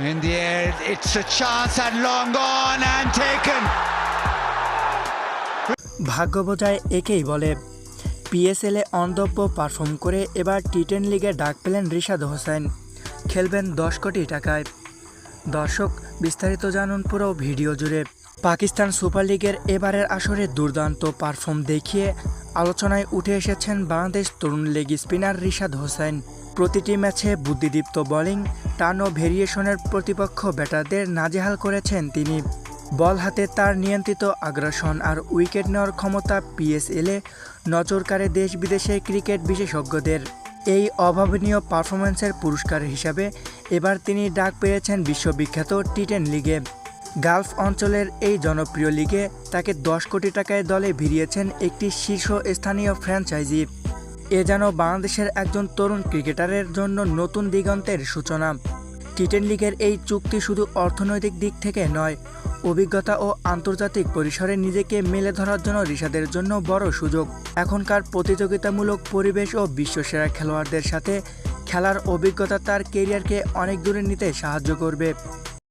In the air, it's a chance and long gone and taken. ভাগ্য বোঝায় একেই বলে। পিএসএলে অন্তব্য পারফর্ম করে এবার টি টেন লিগে ডাক পেলেন রিশাদ হোসেন। খেলবেন দশ কোটি টাকায়। দর্শক, বিস্তারিত জানুন পুরো ভিডিও জুড়ে। পাকিস্তান সুপার লিগের এবারের আসরে দুর্দান্ত পারফর্ম দেখিয়ে আলোচনায় উঠে এসেছেন বাংলাদেশ তরুণ লেগ স্পিনার রিশাদ হোসেন। প্রতিটি ম্যাচে বুদ্ধিদীপ্ত বোলিং টান ও ভেরিয়েশনের প্রতিপক্ষ ব্যাটারদের নাজেহাল করেছেন তিনি। বল হাতে তার নিয়ন্ত্রিত আগ্রাসন আর উইকেট নেওয়ার ক্ষমতা পিএসএলে নজর কাড়ে দেশ বিদেশের ক্রিকেট বিশেষজ্ঞদের। এই অভাবনীয় পারফরম্যান্সের পুরস্কার হিসাবে এবার তিনি ডাক পেয়েছেন বিশ্ববিখ্যাত টি টেন লিগে। গালফ অঞ্চলের এই জনপ্রিয় লিগে তাকে দশ কোটি টাকায় দলে ভিড়িয়েছেন একটি শীর্ষ স্থানীয় ফ্র্যাঞ্চাইজি। এ যেন বাংলাদেশের একজন তরুণ ক্রিকেটারের জন্য নতুন দিগন্তের সূচনা। টি টেন লিগের এই চুক্তি শুধু অর্থনৈতিক দিক থেকে নয়, অভিজ্ঞতা ও আন্তর্জাতিক পরিসরে নিজেকে মেলে ধরার জন্য ঋষাদের জন্য বড় সুযোগ। এখনকার প্রতিযোগিতামূলক পরিবেশ ও বিশ্বসেরা খেলোয়াড়দের সাথে খেলার অভিজ্ঞতা তার কেরিয়ারকে অনেক দূরে নিতে সাহায্য করবে।